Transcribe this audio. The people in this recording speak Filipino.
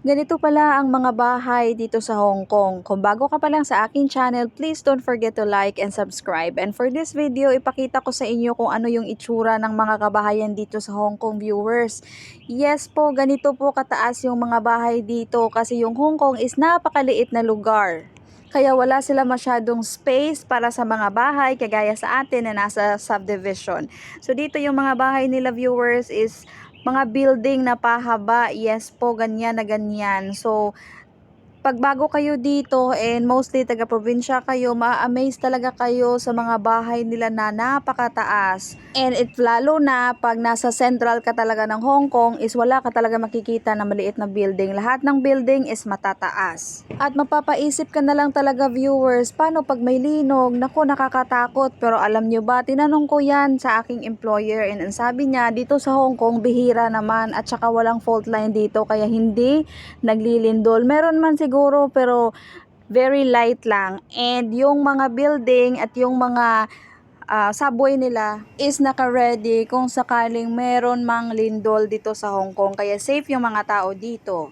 Ganito pala ang mga bahay dito sa Hong Kong. Kung bago ka pa lang sa aking channel, please don't forget to like and subscribe. And for this video, ipakita ko sa inyo kung ano yung itsura ng mga kabahayan dito sa Hong Kong viewers. Yes po, ganito po kataas yung mga bahay dito kasi yung Hong Kong is napakaliit na lugar. Kaya wala sila masyadong space para sa mga bahay kagaya sa atin na nasa subdivision. So dito yung mga bahay nila viewers is mga building na pahaba. Yes po, ganyan na ganyan. So, pag bago kayo dito and mostly taga-probinsya kayo, ma-amaze talaga kayo sa mga bahay nila na napakataas. And it lalo na pag nasa central ka talaga ng Hong Kong is wala ka talaga makikita na maliit na building. Lahat ng building is matataas. At mapapaisip ka na lang talaga viewers, paano pag may linog? Naku, nakakatakot. Pero alam nyo ba, tinanong ko yan sa aking employer and ang sabi niya, dito sa Hong Kong, bihira naman at saka walang fault line dito kaya hindi naglilindol. Meron man siguro pero very light lang. And yung mga building at yung mga ah, subway nila is naka-ready kung sakaling meron mang lindol dito sa Hong Kong. Kaya safe yung mga tao dito.